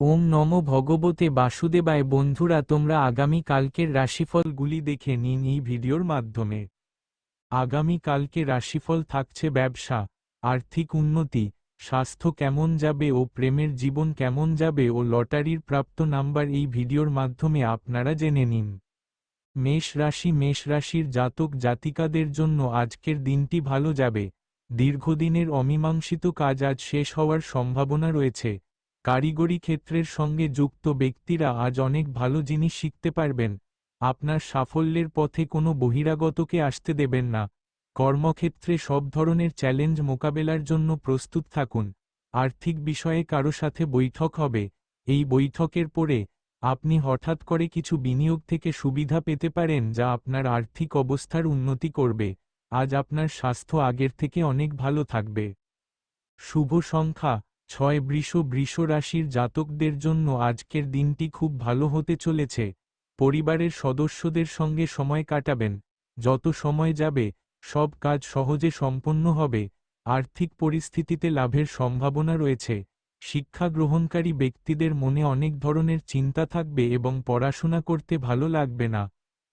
ওম নম ভগবতে বাসুদেবায় বন্ধুরা, তোমরা আগামী কালকের রাশিফলগুলি দেখে নিন এই ভিডিওর মাধ্যমে। আগামী কালকে রাশিফল থাকছে ব্যবসা, আর্থিক উন্নতি, স্বাস্থ্য কেমন যাবে ও প্রেমের জীবন কেমন যাবে ও লটারির প্রাপ্ত নাম্বার এই ভিডিওর মাধ্যমে আপনারা জেনে নিন। মেষ রাশি, মেষ রাশির জাতক জাতিকাদের জন্য আজকের দিনটি ভালো যাবে। দীর্ঘদিনের অমীমাংসিত কাজ আজ শেষ হওয়ার সম্ভাবনা রয়েছে। কারিগরি ক্ষেত্রের সঙ্গে যুক্ত ব্যক্তিরা আজ অনেক ভালো জিনিস শিখতে পারবেন। আপনার সাফল্যের পথে কোনো বহিরাগতকে আসতে দেবেন না। কর্মক্ষেত্রে সব ধরনের চ্যালেঞ্জ মোকাবেলার জন্য প্রস্তুত থাকুন। আর্থিক বিষয়ে কারও সাথে বৈঠক হবে। এই বৈঠকের পরে আপনি হঠাৎ করে কিছু বিনিয়োগ থেকে সুবিধা পেতে পারেন যা আপনার আর্থিক অবস্থার উন্নতি করবে। আজ আপনার স্বাস্থ্য আগের থেকে অনেক ভালো থাকবে। শুভ সংখ্যা। ছয় বৃষ বৃষ রাশির জাতকদের জন্য আজকের দিনটি খুব ভালো হতে চলেছে। পরিবারের সদস্যদের সঙ্গে সময় কাটাবেন। যত সময় যাবে, সব কাজ সহজে সম্পন্ন হবে। আর্থিক পরিস্থিতিতে লাভের সম্ভাবনা রয়েছে। শিক্ষা গ্রহণকারী ব্যক্তিদের মনে অনেক ধরনের চিন্তা থাকবে এবং পড়াশোনা করতে ভালো লাগবে না।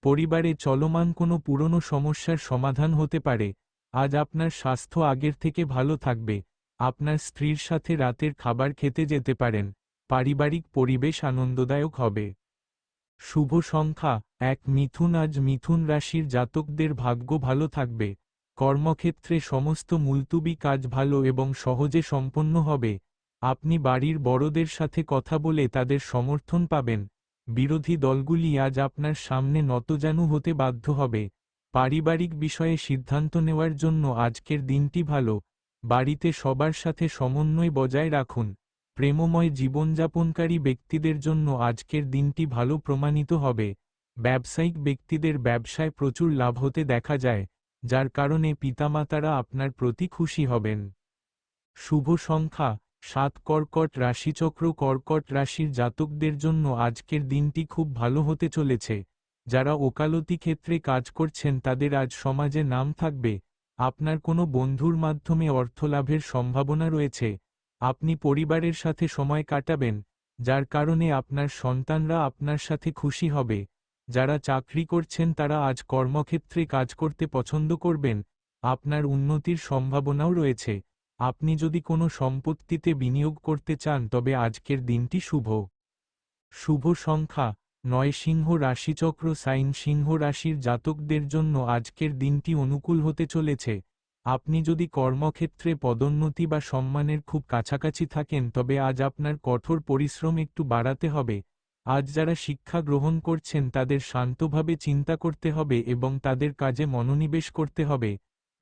পরিবারে চলমান কোনো পুরনো সমস্যার সমাধান হতে পারে। আজ আপনার স্বাস্থ্য আগের থেকে ভালো থাকবে। আপনার স্ত্রীর সাথে রাতের খাবার খেতে যেতে পারেন। পারিবারিক পরিবেশ আনন্দদায়ক হবে। শুভ সংখ্যা এক। মিথুন আজ মিথুন রাশির জাতকদের ভাগ্য ভালো থাকবে। কর্মক্ষেত্রে সমস্ত মুলতুবি কাজ ভালো এবং সহজে সম্পন্ন হবে। আপনি বাড়ির বড়দের সাথে কথা বলে তাদের সমর্থন পাবেন। বিরোধী দলগুলি আজ আপনার সামনে নতজানু হতে বাধ্য হবে। পারিবারিক বিষয়ে সিদ্ধান্ত নেওয়ার জন্য আজকের দিনটি ভালো। বাড়িতে সবার সাথে সমন্বয় বজায় রাখুন। প্রেমময় জীবনযাপনকারী ব্যক্তিদের জন্য আজকের দিনটি ভালো প্রমাণিত হবে। ব্যবসায়িক ব্যক্তিদের ব্যবসায় প্রচুর লাভ হতে দেখা যায়, যার কারণে পিতামাতারা আপনার প্রতি খুশি হবেন। শুভ সংখ্যা, সাত কর্কট রাশিচক্র কর্কট রাশির জাতকদের জন্য আজকের দিনটি খুব ভালো হতে চলেছে। যারা ওকালতি ক্ষেত্রে কাজ করছেন তাদের আজ সমাজে নাম থাকবে। আপনার কোনো বন্ধুর মাধ্যমে অর্থলাভের সম্ভাবনা রয়েছে, আপনি পরিবারের সাথে সময় কাটাবেন, যার কারণে আপনার সন্তানরা আপনার সাথে খুশি হবে, যারা চাকরি করছেন তারা আজ কর্মক্ষেত্রে কাজ করতে পছন্দ করবেন, আপনার উন্নতির সম্ভাবনাও রয়েছে, আপনি যদি কোনো সম্পত্তিতে বিনিয়োগ করতে চান তবে আজকের দিনটি শুভ। শুভ সংখ্যা। নয় সিংহ রাশিচক্র সাইন সিংহ রাশির জাতকদের জন্য আজকের দিনটি অনুকূল হতে চলেছে। আপনি যদি কর্মক্ষেত্রে পদোন্নতি বা সম্মানের খুব কাছাকাছি থাকেন, তবে আজ আপনার কঠোর পরিশ্রম একটু বাড়াতে হবে। আজ যারা শিক্ষা গ্রহণ করছেন, তাদের শান্তভাবে চিন্তা করতে হবে এবং তাদের কাজে মনোনিবেশ করতে হবে।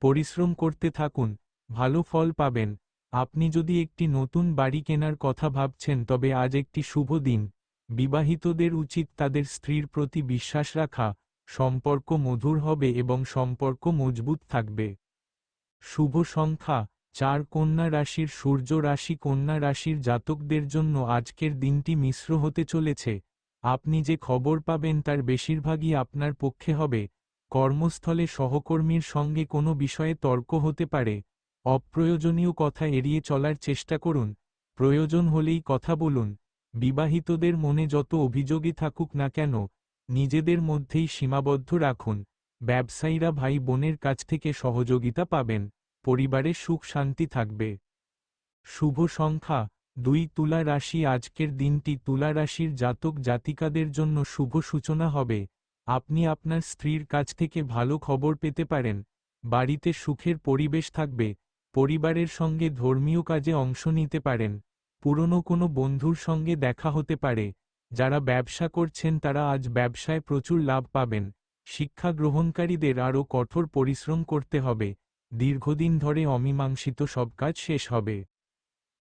পরিশ্রম করতে থাকুন, ভালো ফল পাবেন। আপনি যদি একটি নতুন বাড়ি কেনার কথা ভাবছেন, তবে আজ একটি শুভ দিন। বিবাহিতদের উচিত তাদের স্ত্রীর প্রতি বিশ্বাস রাখা, সম্পর্ক মধুর হবে এবং সম্পর্ক মজবুত থাকবে। শুভ সংখ্যা, চার কন্যা রাশির সূর্য রাশি কন্যা রাশির জাতকদের জন্য আজকের দিনটি মিশ্র হতে চলেছে। আপনি যে খবর পাবেন তার বেশিরভাগই আপনার পক্ষে হবে। কর্মস্থলে সহকর্মীর সঙ্গে কোনো বিষয়ে তর্ক হতে পারে। অপ্রয়োজনীয় কথা এড়িয়ে চলার চেষ্টা করুন। প্রয়োজন হলেই কথা বলুন। বিবাহিতদের মনে যত অভিযোগই থাকুক না কেন, নিজেদের মধ্যেই সীমাবদ্ধ রাখুন। ব্যবসায়ীরা ভাই বোনের কাছ থেকে সহযোগিতা পাবেন। পরিবারে সুখ শান্তি থাকবে। শুভ সংখ্যা, দুই তুলা রাশি। আজকের দিনটি তুলা রাশির জাতক জাতিকাদের জন্য শুভ সূচনা হবে। আপনি আপনার স্ত্রীর কাছ থেকে ভালো খবর পেতে পারেন। বাড়িতে সুখের পরিবেশ থাকবে। পরিবারের সঙ্গে ধর্মীয় কাজে অংশ নিতে পারেন। পুরনো কোনো বন্ধুর সঙ্গে দেখা হতে পারে, যারা ব্যবসা করছেন তারা আজ ব্যবসায় প্রচুর লাভ পাবেন, শিক্ষা গ্রহণকারীদের আরও কঠোর পরিশ্রম করতে হবে, দীর্ঘদিন ধরে অমীমাংসিত সব কাজ শেষ হবে।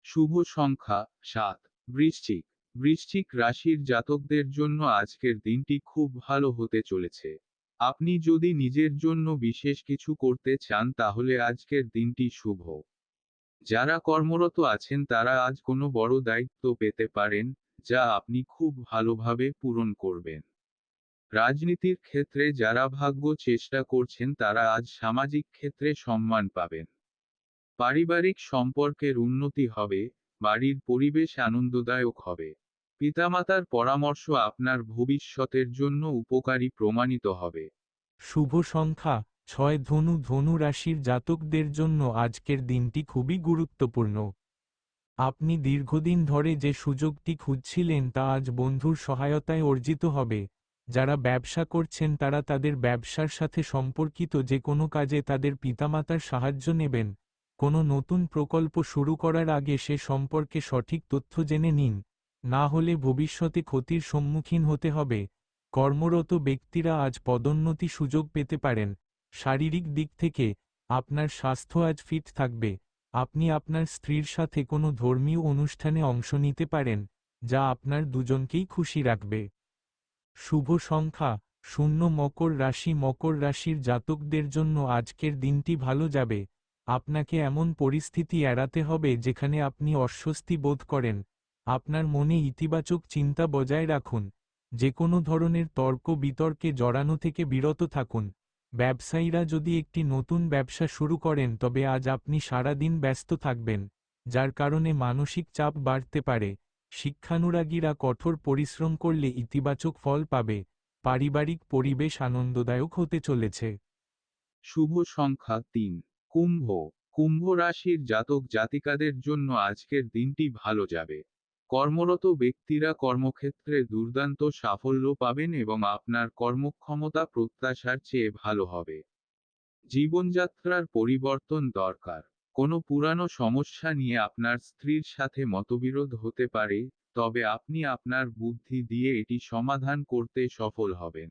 শুভ সংখ্যা সাত, বৃশ্চিক বৃশ্চিক রাশির জাতকদের জন্য আজকের দিনটি খুব ভালো হতে চলেছে। আপনি যদি নিজের জন্য বিশেষ কিছু করতে চান তাহলে আজকের দিনটি শুভ। যারা কর্মরত আছেন তারা আজ কোনো বড় দায়িত্ব পেতে পারেন, যা আপনি খুব ভালোভাবে পূরণ করবেন। রাজনীতির ক্ষেত্রে যারা ভাগ্য চেষ্টা করছেন তারা আজ সামাজিক ক্ষেত্রে সম্মান পাবেন। পারিবারিক সম্পর্কের উন্নতি হবে, বাড়ির পরিবেশ আনন্দদায়ক হবে। পিতামাতার পরামর্শ আপনার ভবিষ্যতের জন্য উপকারী প্রমাণিত হবে। শুভ সংখ্যা ছয় ধনু ধনু রাশির জাতকদের জন্য আজকের দিনটি খুবই গুরুত্বপূর্ণ। আপনি দীর্ঘদিন ধরে যে সুযোগটি খুঁজছিলেন তা আজ বন্ধুর সহায়তায় অর্জিত হবে। যারা ব্যবসা করছেন তারা তাদের ব্যবসার সাথে সম্পর্কিত যে কোনো কাজে তাদের পিতামাতার সাহায্য নেবেন। কোনো নতুন প্রকল্প শুরু করার আগে সে সম্পর্কে সঠিক তথ্য জেনে নিন। না হলে ভবিষ্যতে ক্ষতির সম্মুখীন হতে হবে। কর্মরত ব্যক্তিরা আজ পদোন্নতি সুযোগ পেতে পারেন। শারীরিক দিক থেকে আপনার স্বাস্থ্য আজ ফিট থাকবে। আপনি আপনার স্ত্রীর সাথে কোনো ধর্মীয় অনুষ্ঠানে অংশ নিতে পারেন, যা আপনার দুজনকেই খুশি রাখবে। শুভ সংখ্যা, শূন্য মকর রাশি। মকর রাশির জাতকদের জন্য আজকের দিনটি ভালো যাবে। আপনাকে এমন পরিস্থিতি এড়াতে হবে যেখানে আপনি অস্বস্তি বোধ করেন। আপনার মনে ইতিবাচক চিন্তা বজায় রাখুন। যে কোনো ধরনের তর্ক বিতর্কে জড়ানো থেকে বিরত থাকুন। ব্যবসায়ীরা যদি একটি নতুন ব্যবসা শুরু করেন, তবে আজ আপনি সারা দিন ব্যস্ত থাকবেন, যার কারণে মানসিক চাপ বাড়তে পারে। শিক্ষানুরাগীরা কঠোর পরিশ্রম করলে ইতিবাচক ফল পাবে। পারিবারিক পরিবেশ আনন্দদায়ক হতে চলেছে। শুভ সংখ্যা তিন। কুম্ভ। কুম্ভ রাশির জাতক জাতিকাদের জন্য আজকের দিনটি ভালো যাবে। কর্মরত ব্যক্তিরা কর্মক্ষেত্রে দুর্দান্ত সাফল্য পাবেন এবং আপনার কর্মক্ষমতা প্রত্যাশার চেয়ে ভালো হবে। জীবনযাত্রার পরিবর্তন দরকার। কোনো পুরানো সমস্যা নিয়ে আপনার স্ত্রীর সাথে মতবিরোধ হতে পারে, তবে আপনি আপনার বুদ্ধি দিয়ে এটি সমাধান করতে সফল হবেন।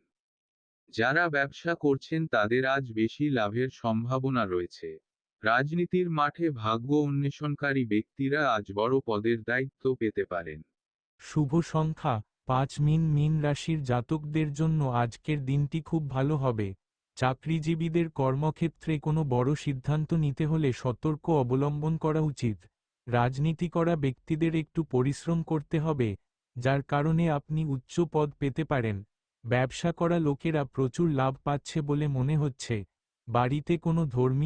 যারা ব্যবসা করছেন তাদের আজ বেশি লাভের সম্ভাবনা রয়েছে। রাজনীতির মাঠে ভাগ্য অন্বেষণকারী ব্যক্তিরা আজ বড় পদের দায়িত্ব পেতে পারেন। শুভ সংখ্যা পাঁচ মিন মিন রাশির জাতকদের জন্য আজকের দিনটি খুব ভালো হবে। চাকরিজীবীদের কর্মক্ষেত্রে কোনো বড় সিদ্ধান্ত নিতে হলে সতর্ক অবলম্বন করা উচিত। রাজনীতি করা ব্যক্তিদের একটু পরিশ্রম করতে হবে, যার কারণে আপনি উচ্চ পদ পেতে পারেন। ব্যবসা করা লোকেরা প্রচুর লাভ পাচ্ছে বলে মনে হচ্ছে। বাড়িতে কোনো ধর্মীয়